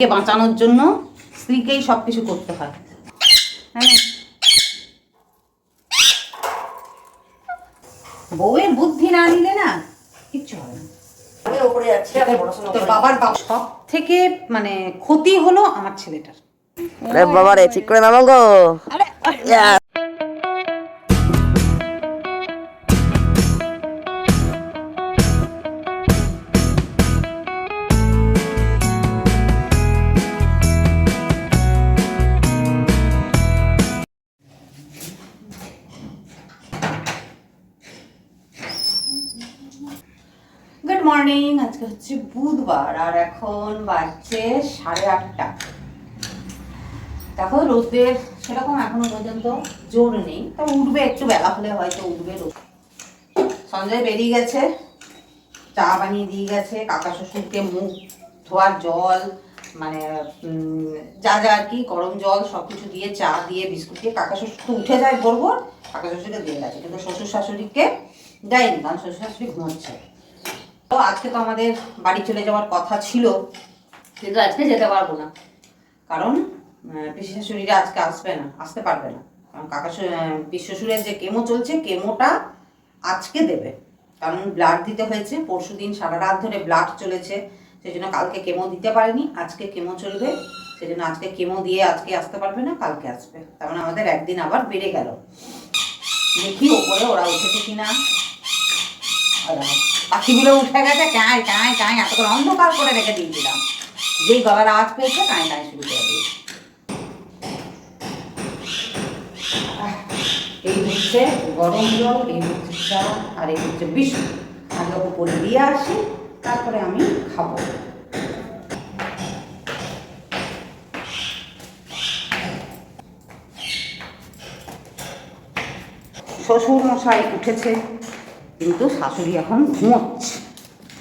কে বাঁচানোর জন্য স্ত্রীকেই সব কিছু করতে হয়। হ্যাঁ? বউয়ের বুদ্ধি না নিলে না কিচ্ছু হবে না। বাবার সব থেকে মানে ক্ষতি হলো আমার ছেলেটার। আরে বাবা রে ঠিক করে নামাও গো। মর্নিং আজকে হচ্ছে বুধবার, আর এখন বাজছে সাড়ে আটটা। দেখো রোদের সেরকম এখনও পর্যন্ত জোর নেই, তবে উঠবে একটু বেলা হলে হয়তো উঠবে রোদ। সঞ্জয় বেরিয়ে গেছে, চা বানিয়ে দিয়ে গেছে, কাকা শ্বশুরকে মুখ ধোয়ার জল মানে যা যা আর কি, গরম জল সব কিছু দিয়ে চা দিয়ে বিস্কুট দিয়ে কাকা শ্বশুর তো উঠে যায় ভোর, কাকা শ্বশুরকে দিয়ে গেছে, কিন্তু শ্বশুর শাশুড়িকে দেয়নি, কারণ শ্বশুর শাশুড়ি ঘুমোচ্ছে। তো আজকে তো আমাদের বাড়ি চলে যাওয়ার কথা ছিল, কিন্তু আজকে যেতে পারব না। কারণ পিসি শাশুড়িরা আজকে আসবে না, আসতে পারবে না। কারণ কাকা পিসি যে কেমো চলছে, কেমোটা আজকে দেবে। কারণ ব্লাড দিতে হয়েছে, পরশু দিন সারা রাত ধরে ব্লাড চলেছে সেই জন্য কালকে কেমো দিতে পারেনি, আজকে কেমো চলবে সেই জন্য আজকে কেমো দিয়ে আজকে আসতে পারবে না, কালকে আসবে। তার মানে আমাদের একদিন আবার বেড়ে গেল। দেখি ওপরে ওরা উঠেছে কিনা। আর পাখিগুলো উঠে গেছে কাঁয় কাঁয় কাঁয় এতক্ষণ অন্ধকার করে রেখে দিয়েছিলাম যেই গলার আওয়াজ পেয়েছে কাঁয় কাঁয় শুরু করে দিয়েছে এই হচ্ছে গরম জল, এই হচ্ছে চা, আর এই হচ্ছে বিস্কুট। আগে উপরে দিয়ে আসি, তারপরে আমি খাব। শ্বশুর মশাই উঠেছে। কিন্তু শাশুড়ি এখন ঘুমোচ্ছে।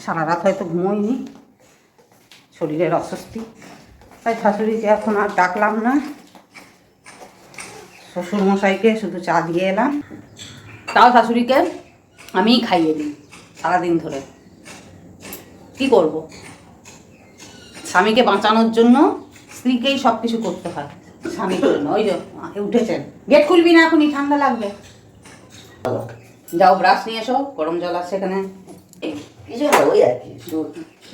সারা রাত হয়তো ঘুমোয়নি। শরীরের অস্বস্তি। তাই শাশুড়িকে এখন আর ডাকলাম না। শ্বশুর মশাইকে শুধু চা দিয়ে এলাম। তাও শাশুড়িকে আমিই খাইয়ে দিই সারাদিন ধরে। কি করব? স্বামীকে বাঁচানোর জন্য স্ত্রীকেই সব কিছু করতে হয়। স্বামীর জন্য। ওই যে উঠেছেন। গেট খুলবি না এখনই, ঠান্ডা লাগবে। যাও ব্রাশ নিয়ে এসো গরম জল আছে এখানে। কিছু না ওই আর কি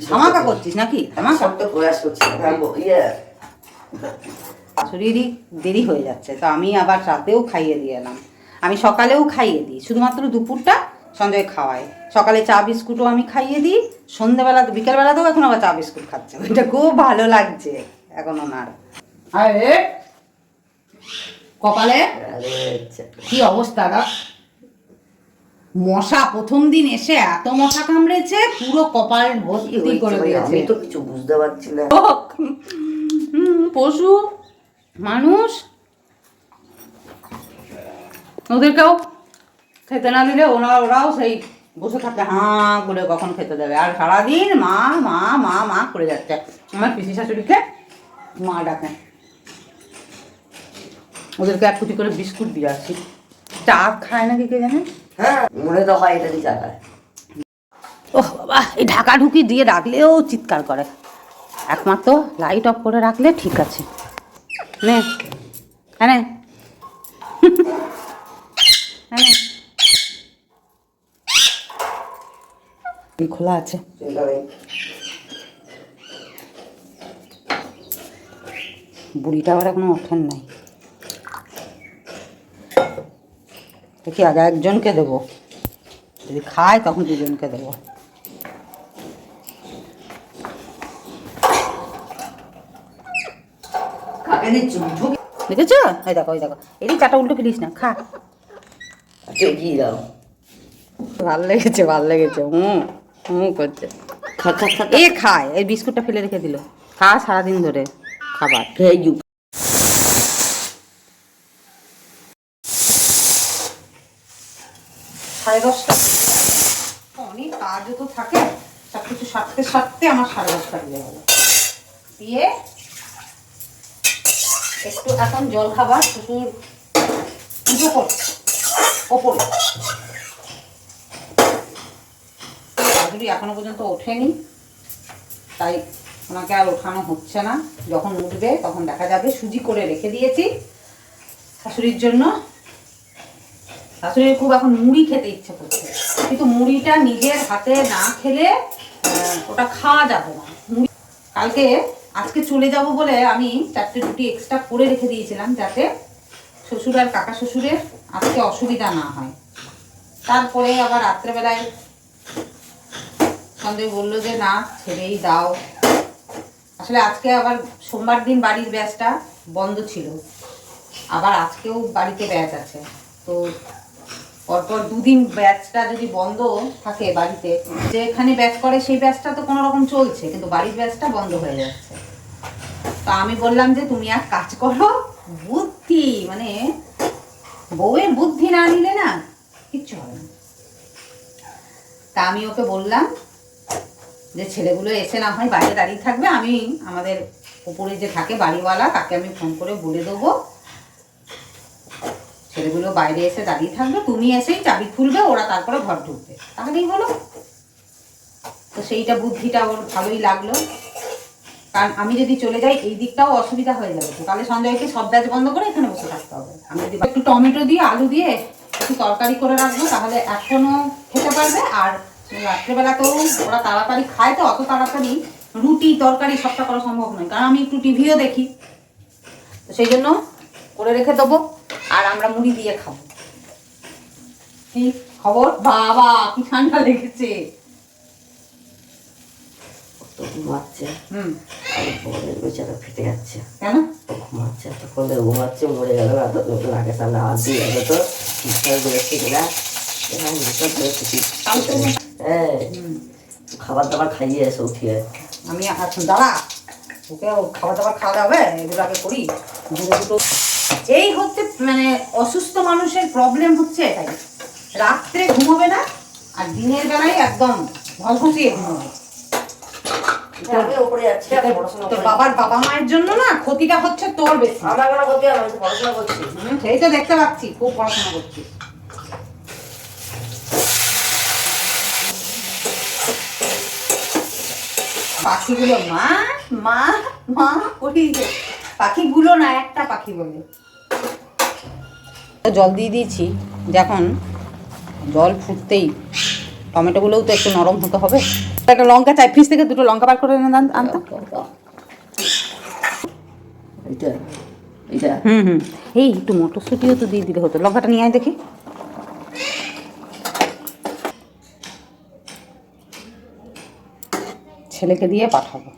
ধামাকা করছিস নাকি? ধামাকা সব তো প্রয়াস করছি ইয়ে। শরীরই দেরি হয়ে যাচ্ছে তো আমি আবার রাতেও খাইয়ে দিয়ে এলাম। আমি সকালেও খাইয়ে দিই শুধুমাত্র দুপুরটা সঞ্জয় খাওয়ায়। সকালে চা বিস্কুটও আমি খাইয়ে দিই সন্ধ্যেবেলা বিকেলবেলাতেও এখন আবার চা বিস্কুট খাচ্ছে। ওইটা খুব ভালো লাগছে এখন ওনার। আরে কপালে? আচ্ছা। কি অবস্থা মশা প্রথম দিন এসে এত মশা কামড়েছে পুরো কপাল ভর্তি করে দিয়েছে। আমি তো কিছু বুঝতে পারছি না। পশু মানুষ ওদেরকেও খেতে না দিলে ওনারা ওরাও সেই বসে থাকে হাঁ করে কখন খেতে দেবে। আর সারাদিন মা মা মা মা করে যাচ্ছে। আমার পিসি শাশুড়িকে মা ডাকে। ওদেরকে এক কুচি করে বিস্কুট দিয়ে আসি। চা খায় নাকি কে জানে? হ্যাঁ। মনে তো হয় এটা দিয়ে চাকায় ও বাবা এই ঢাকা ঢুকি দিয়ে রাখলেও চিৎকার করে। একমাত্র লাইট অফ করে রাখলে ঠিক আছে। নে হ্যাঁ হ্যাঁ খোলা আছে। বুড়িটা আবার এখনও ওঠেন নাই। দেখি আগে একজনকে দেবো। যদি খায় তখন দুজনকে দেবো। দেখেছ? এই দেখো এই দেখো। এদিক চাটা উল্টো ফেলিস না খা। এগিয়ে দাও। ভালো লেগেছে ভালো লেগেছে। হুম হুম করছে। খা খা খা এ খায় এই বিস্কুটটা ফেলে রেখে দিল। খা সারাদিন ধরে। খাবার খেয়ে যুগ সাড়ে দশটা। অনেক কাজও তো থাকে। সব কিছু সারতে সারতে আমার সাড়ে দশটা দিয়ে গেল। দিয়ে একটু এখন জল খাবার, শ্বশুর পুজো করছে। ওপরে। শাশুড়ি এখনও পর্যন্ত ওঠেনি, তাই ওনাকে আর ওঠানো হচ্ছে না। যখন উঠবে তখন দেখা যাবে। সুজি করে রেখে দিয়েছি। শাশুড়ির জন্য শাশুড়ির খুব এখন মুড়ি খেতে ইচ্ছে করছে। কিন্তু মুড়িটা নিজের হাতে না খেলে ওটা খাওয়া যাবে না। কালকে আজকে চলে যাব বলে আমি চারটে রুটি এক্সট্রা করে রেখে দিয়েছিলাম যাতে শ্বশুর আর কাকা শ্বশুরের আজকে অসুবিধা না হয়। তারপরে আবার রাত্রেবেলায় সন্দেহ বলল যে, না, ছেড়েই দাও। আসলে আজকে আবার সোমবার দিন বাড়ির ব্যাচটা বন্ধ ছিল। আবার আজকেও বাড়িতে ব্যাচ আছে। তো পরপর দুদিন ব্যাচটা যদি বন্ধ থাকে বাড়িতে যেখানে ব্যাচ করে সেই ব্যাচটা তো কোনো রকম চলছে, কিন্তু বাড়ির ব্যাচটা বন্ধ হয়ে যাচ্ছে। তো আমি বললাম যে তুমি এক কাজ করো, বুদ্ধি মানে বউয়ের বুদ্ধি না নিলে না কিচ্ছু হবে না। তা আমি ওকে বললাম যে ছেলেগুলো এসে না হয় বাইরে দাঁড়িয়ে থাকবে, আমি আমাদের উপরে যে থাকে বাড়িওয়ালা, তাকে আমি ফোন করে বলে দেবো। ছেলেগুলো বাইরে এসে দাঁড়িয়ে থাকবে, তুমি এসেই চাবি খুলবে, ওরা তারপরে ঘর ঢুকবে। তাহলেই হলো। তো সেইটা বুদ্ধিটা ওর ভালোই লাগল। কারণ আমি যদি চলে যাই, এই দিকটাও অসুবিধা হয়ে যাবে। তাহলে সঞ্জয়কে সব ব্যাচ বন্ধ করে এখানে বসে থাকতে হবে। আমি যদি একটু টমেটো দিয়ে, আলু দিয়ে একটু তরকারি করে রাখব, তাহলে এখনও খেতে পারবে। আর রাত্রেবেলাতেও ওরা তাড়াতাড়ি খায় তো, অত তাড়াতাড়ি রুটি, তরকারি সবটা করা সম্ভব নয়। কারণ আমি একটু টিভিও দেখি। তো সেই জন্য করে রেখে দেবো। আর আমরা মুড়ি দিয়ে খাব। কি খবর? বাবা কি ঠান্ডা লেগেছে। ঘুমাচ্ছে। হুম। বেচারা ফেটে যাচ্ছে। কেন? ঘুমাচ্ছে এতক্ষণ ঘুমাচ্ছে মরে গেল না তো নতুন আগে সামনে হাত দিয়ে গেল তো। ঠিকঠাক বেরোচ্ছে কিনা? এরকম হিসাব বেরোচ্ছে ঠিক কালকে হ্যাঁ খাবার দাবার খাইয়ে এসে উঠিয়ে আমি এখন দাঁড়া। ওকে খাবার দাবার খাওয়া হবে? এগুলো আগে করি। দুটো দুটো এই হচ্ছে মানে অসুস্থ মানুষের প্রবলেম হচ্ছে এটাই। রাত্রে ঘুমোবে না আর দিনের বেলায় একদম ঘসঘসিয়ে ঘুমোবে। বাবার বাবা মায়ের জন্য না ক্ষতিটা হচ্ছে তোর বেশি। আমার কোনো ক্ষতি হবে না, আমি তো পড়াশোনা করছি। সেই তো দেখতে পাচ্ছি খুব পড়াশোনা করছিস পাখিগুলো মা মা মা করি পাখিগুলো না একটা পাখি বলে। জল দিয়ে দিয়েছি। যখন জল ফুটতেই। টমেটোগুলোও তো একটু নরম হতে হবে। একটা লঙ্কা চাই ফ্রিজ থেকে দুটো লঙ্কা বার করে এনে আন- আনতো। এইটা এইটা। হুম হুম। এই একটু মটরশুঁটিও তো দিয়ে দিলে হতো। লঙ্কাটা নিয়ে আয় দেখি। ছেলেকে দিয়ে পাঠাবো।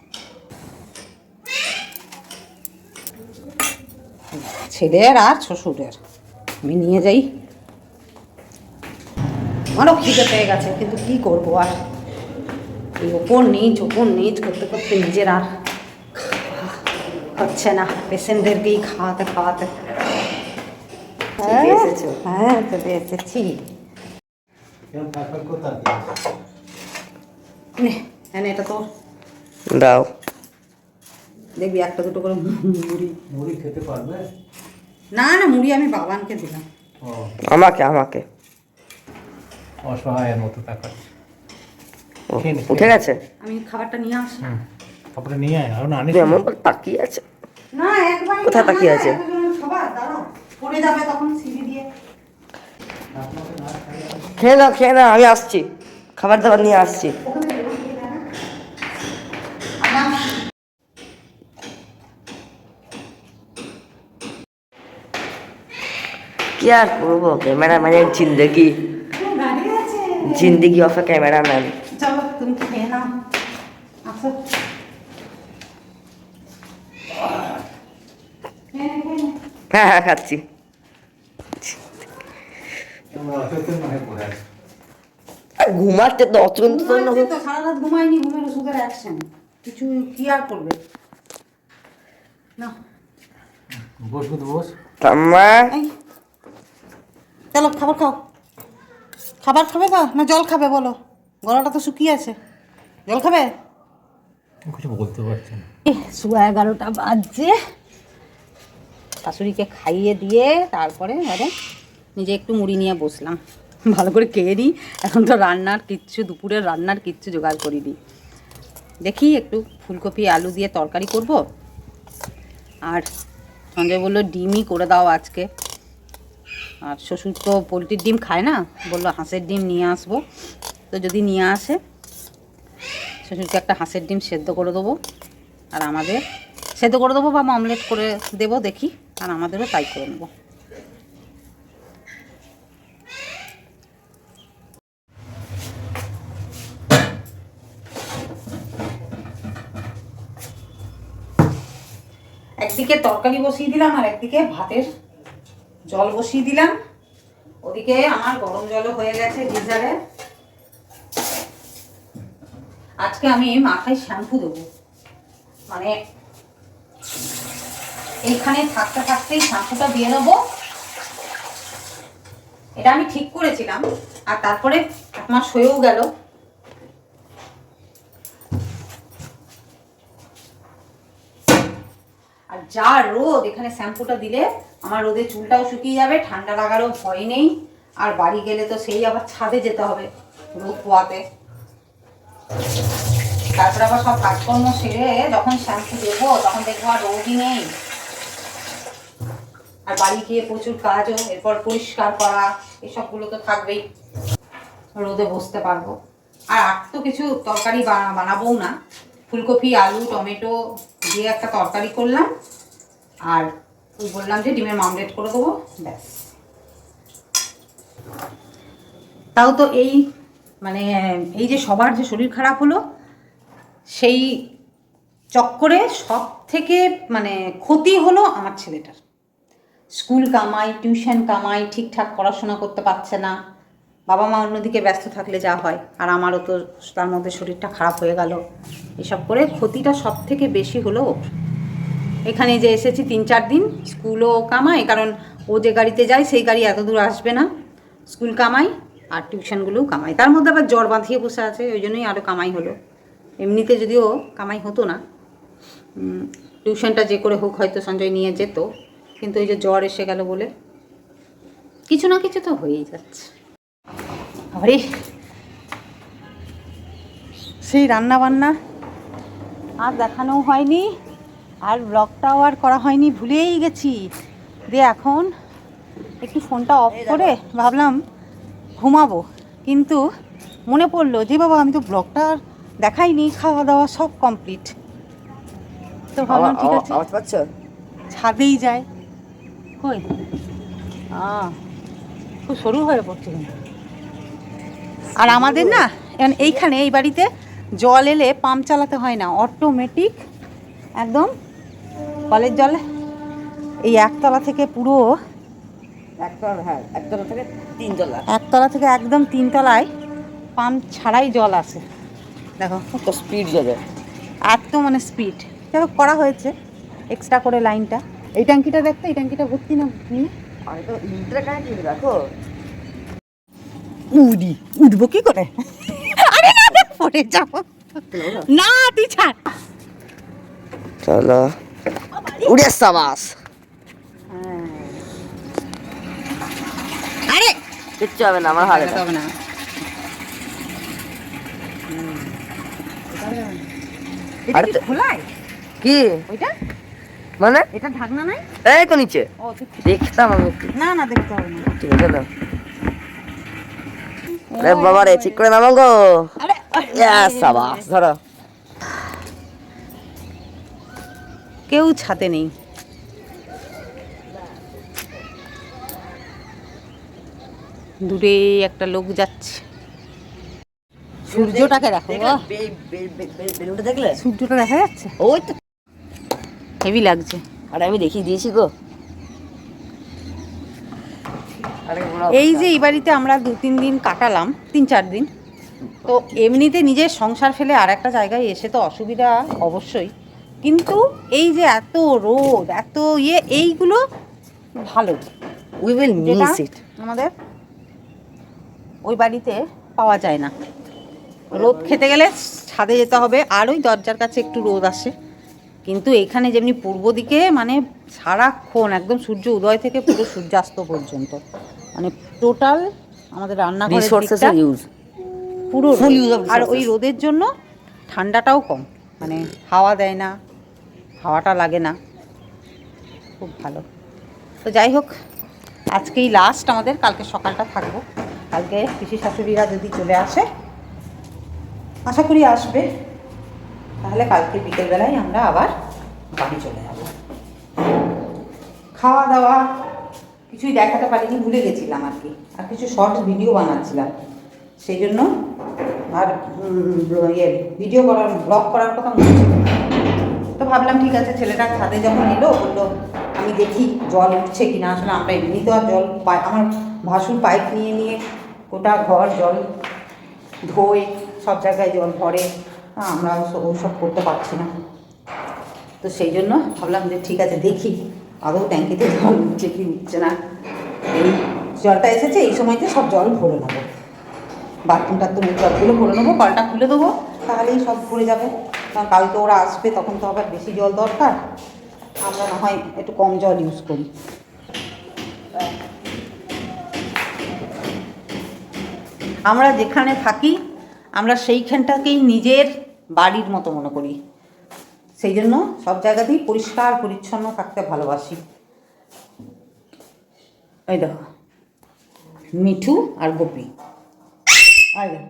ছেলের আর শ্বশুরের। আমি নিয়ে যাই। আমারও খিদে পেয়ে গেছে কিন্তু কি করব আর? এই ওপর নিচ ওপর নিচ করতে করতে নিজের আর হচ্ছে না পেশেন্টদেরকেই খাওয়াতে খাওয়াতে। এসেছ। হ্যাঁ চলে এসেছি। এটা তোর। দাও। দেখবি একটা দুটো করে মুড়ি। মুড়ি খেতে পারবে? না না মুড়ি আমি বাবানকে দিলাম। আমাকে আমাকে। অসহায়ের মতো উঠে গেছে? আমি খাবারটা নিয়ে আসি। তারপরে নিয়ে আয় আরও না আনিস এমন করে তাকিয়ে আছে। না একবার কোথায় তাকিয়ে আছে? খাবার দাঁড়াও। পড়ে যাবে তখন সিঁড়ি দিয়ে। খেয়ে নাও খেয়ে নাও আমি আসছি। খাবার দাবার নিয়ে আসছি। কি আর করব ক্যামেরাম্যানের জিন্দগি। জিন্দগি অফ এ ক্যামেরাম্যান। হ্যাঁ হ্যাঁ খাচ্ছি। ঘুমাচ্ছে তো অচন্ত তো ঘুমাচ্ছে তো, সারা রাত ঘুমায়নি ঘুমের ওষুধের অ্যাকশন কিছু কি আর করবে? না বসবো তো বস এই চলো খাবার খাও। খাবার খাবে তো? না জল খাবে বলো? গলাটা তো শুকিয়ে আছে। জল খাবে? কিছু বলতে পারছি না। সোয়া এগারোটা বাজছে। শাশুড়িকে খাইয়ে দিয়ে তারপরে এবারে নিজে একটু মুড়ি নিয়ে বসলাম। ভালো করে খেয়ে নিই। এখন তো রান্নার কিচ্ছু দুপুরের রান্নার কিচ্ছু জোগাড় করিনি দেখি একটু ফুলকপি আলু দিয়ে তরকারি করব। আর সঞ্জয় বলল ডিমই করে দাও আজকে। আর শ্বশুর তো পোলট্রির ডিম খায় না, বলল হাঁসের ডিম নিয়ে আসব। তো যদি নিয়ে আসে, শ্বশুরকে একটা হাঁসের ডিম সেদ্ধ করে দেবো আর আমাদের, সেদ্ধ করে দেবো বা অমলেট করে দেবো দেখি, আর আমাদেরও তাই করে নেব। একদিকে তরকারি বসিয়ে দিলাম আর একদিকে ভাতের জল বসিয়ে দিলাম। ওদিকে আমার গরম জলও হয়ে গেছে গিজারে আজকে আমি মাথায় শ্যাম্পু দেবো। মানে এইখানে থাকতে থাকতেই শ্যাম্পুটা দিয়ে নেব। এটা আমি ঠিক করেছিলাম। আর তারপরে মাস হয়েও গেল। যা রোদ, এখানে শ্যাম্পুটা দিলে আমার রোদে চুলটাও শুকিয়ে যাবে, ঠান্ডা লাগারও ভয় নেই। আর বাড়ি গেলে তো সেই আবার ছাদে যেতে হবে, রোদ পোয়াতে। তারপরে আবার সব কাজকর্ম সেরে যখন শ্যাম্পু দেবো, তখন দেখব আর রোদই নেই। আর বাড়ি গিয়ে প্রচুর কাজও, এরপর পরিষ্কার করা, এসবগুলো তো থাকবেই। রোদে বসতে পারব। আর আর তো কিছু তরকারি বানা- বানাবোও না। ফুলকপি, আলু, টমেটো দিয়ে একটা তরকারি করলাম। আর বললাম যে ডিমের মামলেট করে দেবো, ব্যাস। তাও তো এই মানে এই যে সবার যে শরীর খারাপ হলো, সেই চক্করে সব থেকে মানে ক্ষতি হলো আমার ছেলেটার। স্কুল কামাই, টিউশন কামাই, ঠিকঠাক পড়াশোনা করতে পারছে না। বাবা মা অন্যদিকে ব্যস্ত থাকলে যা হয়। আর আমারও তো তার মধ্যে শরীরটা খারাপ হয়ে গেল। এসব করে ক্ষতিটা সব থেকে বেশি হলো ওর। এখানে যে এসেছি তিন চার দিন, স্কুলও কামাই কারণ ও যে গাড়িতে যায় সেই গাড়ি এত দূর আসবে না। স্কুল কামাই আর টিউশনগুলোও কামাই তার মধ্যে আবার জ্বর বাঁধিয়ে বসে আছে, ওই জন্যই আরও কামাই হলো। এমনিতে যদিও কামাই হতো না। টিউশনটা যে করে হোক, হয়তো সঞ্জয় নিয়ে যেত। কিন্তু ওই যে জ্বর এসে গেল বলে কিছু না কিছু তো হয়েই যাচ্ছে। আরে সেই রান্না বান্না আর দেখানো হয়নি আর ব্লগটাও আর করা হয়নি ভুলেই গেছি। দিয়ে এখন একটু ফোনটা অফ করে ভাবলাম ঘুমাবো কিন্তু মনে পড়ল যে বাবা আমি তো ব্লগটা আর দেখাইনি খাওয়া দাওয়া সব কমপ্লিট তো ভাবলাম ঠিক আছে ছাদেই যায়। কই? খুব সরু হয়ে পড়ছে কিন্তু। আর আমাদের না এখন এইখানে এই বাড়িতে জল এলে পাম্প চালাতে হয় না অটোমেটিক একদম কলের জল। এই একতলা থেকে পুরো একতলা হ্যাঁ একতলা থেকে তিনতলা। একতলা থেকে একদম তিনতলায় পাম্প ছাড়াই জল আসে। দেখো তো স্পিড যাবে এত মানে স্পিড দেখো করা হয়েছে এক্সট্রা করে লাইনটা এই ট্যাঙ্কিটা দেখতে এই ট্যাঙ্কিটা ভর্তি না দেখো। উড়ি উঠবো কি করে? আরে না দেখ পড়ে যাব। না তুই ছাড়। চলো। উড়ে সাবাস। আরে কিচ্ছু হবে না আমার হবে না। আরে কি কি? ওইটা? মানে? এটা ঢাকনা নাই? এই তো নিচে। ও দেখতাম আমি। না না দেখতে হবে না। ঠিক আছে না আরে বাবা রে ঠিক করে নামাও গো। আরে ইয়েস সাবাস ধরো। কেউ ছাতে নেই। দূরে একটা লোক যাচ্ছে। সূর্যটাকে দেখো বেলুনটা দেখলে? সূর্যটা দেখা যাচ্ছে? ওই তো। হেভি লাগছে। আরে আমি দেখিয়ে দিয়েছি গো। এই যে এই বাড়িতে আমরা দু তিন দিন কাটালাম তিন চার দিন তো এমনিতে নিজের সংসার ফেলে আর একটা জায়গায় এসে তো অসুবিধা অবশ্যই কিন্তু এই যে এত রোদ এত ইয়ে এইগুলো ভালো। উই উইল মিস ইট আমাদের ওই বাড়িতে পাওয়া যায় না। রোদ খেতে গেলে ছাদে যেতে হবে আর ওই দরজার কাছে একটু রোদ আসে। কিন্তু এখানে যেমনি পূর্ব দিকে মানে সারাক্ষণ একদম সূর্য উদয় থেকে পুরো সূর্যাস্ত পর্যন্ত। মানে টোটাল আমাদের রান্নাঘরের ইউজ পুরো আর ওই রোদের জন্য ঠান্ডাটাও কম। মানে হাওয়া দেয় না হাওয়াটা লাগে না। খুব ভালো। তো যাই হোক আজকেই লাস্ট আমাদের কালকে সকালটা থাকব। কালকে পিসি শাশুড়িরা যদি চলে আসে আশা করি আসবে। তাহলে কালকে বিকেলবেলায় আমরা আবার বাড়ি চলে যাব। খাওয়া দাওয়া কিছুই দেখাতে পারিনি, ভুলে গেছিলাম আর কি। আর কিছু শর্টস ভিডিও বানাচ্ছিলাম। সেই জন্য আর ইয়ে ভিডিও করার ব্লগ করার কথা মনে তো ভাবলাম, ঠিক আছে, ছেলেটা ছাদে যখন এলো, বলল, আমি দেখি জল উঠছে কিনা আসলে আমরা এমনি তো আর জল পাই, আমার ভাসুর পাইপ নিয়ে নিয়ে গোটা ঘর জল ধোয়, সব জায়গায় জল ভরে আমরা ওসব করতে পারছি না। তো সেই জন্য ভাবলাম যে, ঠিক আছে, দেখি। আদৌ ট্যাঙ্কিতে জল উঠছে কি উঠছে না? এই জলটা এসেছে, এই সময়তে সব জল ভরে নেব। বাথরুম টাথরুমের জলগুলো ভরে নেব কলটা খুলে দেবো, তাহলেই সব ভরে যাবে। কারণ কালকে ওরা আসবে, তখন তো আবার বেশি জল দরকার। আমরা না হয় একটু কম জল ইউজ করি। আমরা যেখানে থাকি, আমরা সেইখানটাকেই নিজের বাড়ির মতো মনে করি। সেই জন্য সব জায়গাতেই পরিষ্কার পরিচ্ছন্ন থাকতে ভালোবাসি। ওই দেখো মিঠু আর গোপি। আর দেখো,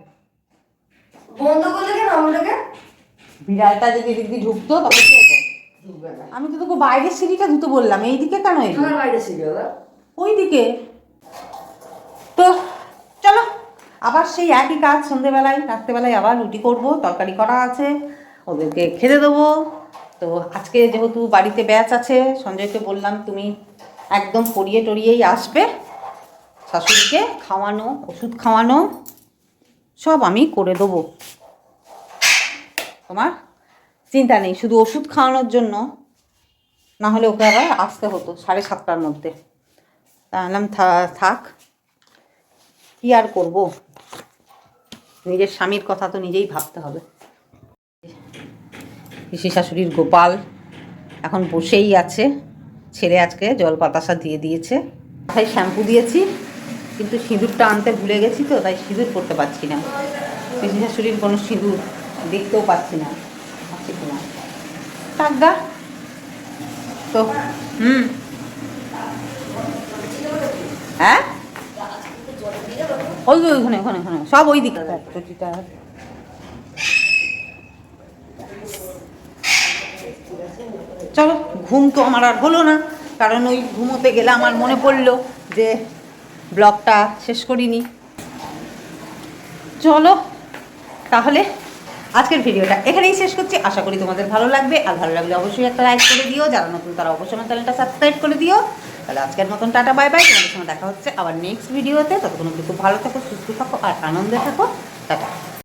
বন্ধ করলে কেন আমরাকে বিড়ালটা যদি এদিক দিয়ে ঢুকতো কি হতো? আমি তো তোকে বাইরের সিঁড়িটা ধুতে বললাম এইদিকে কেন এলি? আমার বাইরে ওই দিকে। তো চলো। আবার সেই একই কাজ সন্ধেবেলায় রাত্রেবেলায় আবার রুটি করব তরকারি করা আছে। ওদেরকে খেতে দেবো। তো আজকে যেহেতু বাড়িতে ব্যাচ আছে, সঞ্জয়কে বললাম তুমি একদম পরিয়ে টরিয়েই আসবে। শাশুড়িকে খাওয়ানো, ওষুধ খাওয়ানো, সব আমি করে দেবো। তোমার চিন্তা নেই, শুধু ওষুধ খাওয়ানোর জন্য। না হলে ওকে আবার আসতে হতো সাড়ে সাতটার মধ্যে। তাহলাম থাক, কি আর করব? নিজের স্বামীর কথা তো নিজেই ভাবতে হবে। পিসি শাশুড়ির গোপাল এখন বসেই আছে, ছেলে আজকে জল বাতাসা দিয়ে দিয়েছে। তাই শ্যাম্পু দিয়েছি, কিন্তু সিঁদুরটা আনতে ভুলে গেছি তো, তাই সিঁদুর করতে পারছি না। পিসি শাশুড়ির কোনো সিঁদুর দেখতেও পাচ্ছি না। আছে তো, হুম। হ্যাঁ? ওই ওই ওখানে ওখানে ওখানে সব ওই দিকে। চলো, ঘুম তো আমার আর হলো না। কারণ ওই ঘুমোতে গেলে আমার মনে পড়ল যে ব্লগটা শেষ করিনি। চলো, তাহলে আজকের ভিডিওটা এখানেই শেষ করছি। আশা করি তোমাদের ভালো লাগবে। আর ভালো লাগলে অবশ্যই একটা লাইক করে দিও। যারা নতুন, তারা অবশ্যই আমার চ্যানেলটা সাবস্ক্রাইব করে দিও। তাহলে আজকের মতন টাটা বাই বাই তোমাদের সঙ্গে দেখা হচ্ছে আবার নেক্সট ভিডিওতে ততক্ষণ খুব ভালো থাকো, সুস্থ থাকো আর আনন্দে থাকো। টাটা।